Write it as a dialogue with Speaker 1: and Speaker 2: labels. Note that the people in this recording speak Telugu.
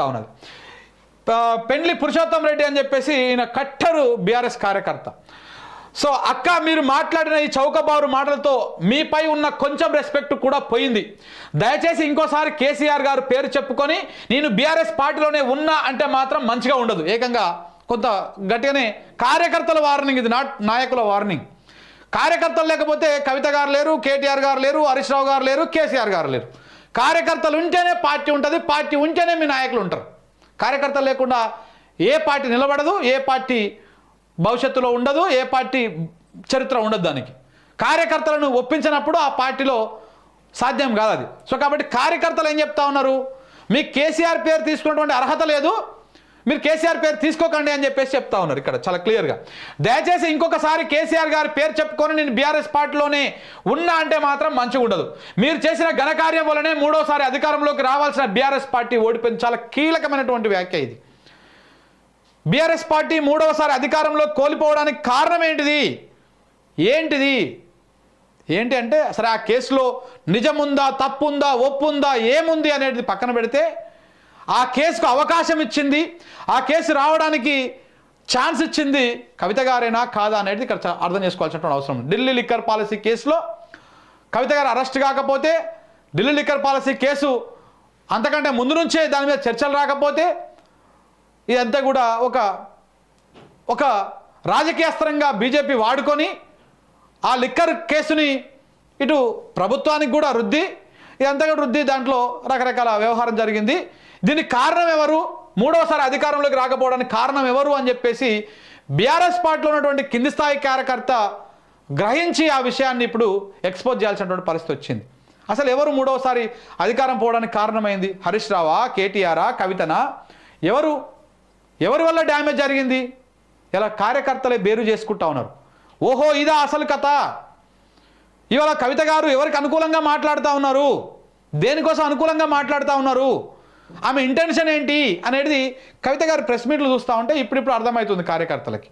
Speaker 1: చెప్తా ఉన్నది. పెండ్లి పురుషోత్తం రెడ్డి అని చెప్పేసి ఈయన కట్టరు బీఆర్ఎస్ కార్యకర్త. సో అక్క మీరు మాట్లాడిన ఈ చౌకబారు మాటలతో మీపై ఉన్న కొంచెం రెస్పెక్ట్ కూడా పోయింది. దయచేసి ఇంకోసారి కేసీఆర్ గారు పేరు చెప్పుకొని నేను బీఆర్ఎస్ పార్టీలోనే ఉన్నా అంటే మాత్రం మంచిగా ఉండదు. ఏకంగా కొంత గట్టిగానే కార్యకర్తల వార్నింగ్ ఇది నాట్ నాయకుల వార్నింగ్. కార్యకర్తలు లేకపోతే కవిత గారు లేరు కేటీఆర్ గారు లేరు హరీష్ రావు గారు లేరు కేసీఆర్ గారు లేరు. కార్యకర్తలు ఉంటేనే పార్టీ ఉంటుంది పార్టీ ఉంటేనే మీ నాయకులు ఉంటారు. కార్యకర్తలు లేకుండా ఏ పార్టీ నిలబడదు ఏ పార్టీ భవిష్యత్తులో ఉండదు ఏ పార్టీ చరిత్ర ఉండదు దానికి. కార్యకర్తలను ఒప్పించినప్పుడు ఆ పార్టీలో సాధ్యం కాదు అది. సో కాబట్టి కార్యకర్తలు ఏం చెప్తా ఉన్నారు? మీకు కేసీఆర్ పేరు తీసుకున్నటువంటి అర్హత లేదు మీరు కేసీఆర్ పేరు తీసుకోకండి అని చెప్పేసి చెప్తా ఉన్నారు ఇక్కడ చాలా క్లియర్గా దయచేసి ఇంకొకసారి కేసీఆర్ గారి పేరు చెప్పుకొని నేను బీఆర్ఎస్ పార్టీలోనే ఉన్నా అంటే మాత్రం మంచిగా ఉండదు. మీరు చేసిన ఘనకార్యం వల్లనే మూడోసారి అధికారంలోకి రావాల్సిన బీఆర్ఎస్ పార్టీ ఓడిపోయింది. చాలా కీలకమైనటువంటి వ్యాఖ్య ఇది. బీఆర్ఎస్ పార్టీ మూడవసారి అధికారంలో కోల్పోవడానికి కారణం ఏంటిది? ఏంటిది? ఏంటి అంటే సరే ఆ కేసులో నిజముందా తప్పుందా ఒప్పుందా ఏముంది అనేది పక్కన పెడితే ఆ కేసుకు అవకాశం ఇచ్చింది. ఆ కేసు రావడానికి ఛాన్స్ ఇచ్చింది కవిత గారేనా కాదా అనేది ఇక్కడ అర్థం చేసుకోవాల్సిన అవసరం ఢిల్లీ లిక్కర్ పాలసీ కేసులో కవిత గారు అరెస్ట్ కాకపోతే ఢిల్లీ లిక్కర్ పాలసీ కేసు అంతకంటే ముందు నుంచే దాని మీద చర్చలు రాకపోతే ఇదంతా కూడా ఒక ఒక రాజకీయస్త్రంగా బీజేపీ వాడుకొని ఆ లిక్కర్ కేసుని ఇటు ప్రభుత్వానికి కూడా రుద్ది ఇదంతా కూడా రుద్ది దాంట్లో రకరకాల వ్యవహారం జరిగింది. దీనికి కారణం ఎవరు? మూడవసారి అధికారంలోకి రాకపోవడానికి కారణం ఎవరు అని చెప్పేసి బీఆర్ఎస్ పార్టీలో ఉన్నటువంటి కింది స్థాయి కార్యకర్త గ్రహించి ఆ విషయాన్ని ఇప్పుడు ఎక్స్పోజ్ చేయాల్సినటువంటి పరిస్థితి వచ్చింది. అసలు ఎవరు మూడవసారి అధికారం పోవడానికి కారణమైంది? హరీష్ రావా కేటీఆరా కవితనా? ఎవరు? ఎవరి వల్ల డ్యామేజ్ జరిగింది? ఇలా కార్యకర్తలే బేరు చేసుకుంటా ఉన్నారు. ఓహో ఇదా అసలు కథ? ఇవాళ కవిత గారు ఎవరికి అనుకూలంగా మాట్లాడుతూ ఉన్నారు? దేనికోసం అనుకూలంగా మాట్లాడుతూ ఉన్నారు? ఆమె ఇంటెన్షన్ ఏంటి? అనేది కవిత గారు ప్రెస్ మీట్లు చూస్తూ ఉంటే ఇప్పుడిప్పుడు అర్థమవుతుంది కార్యకర్తలకి.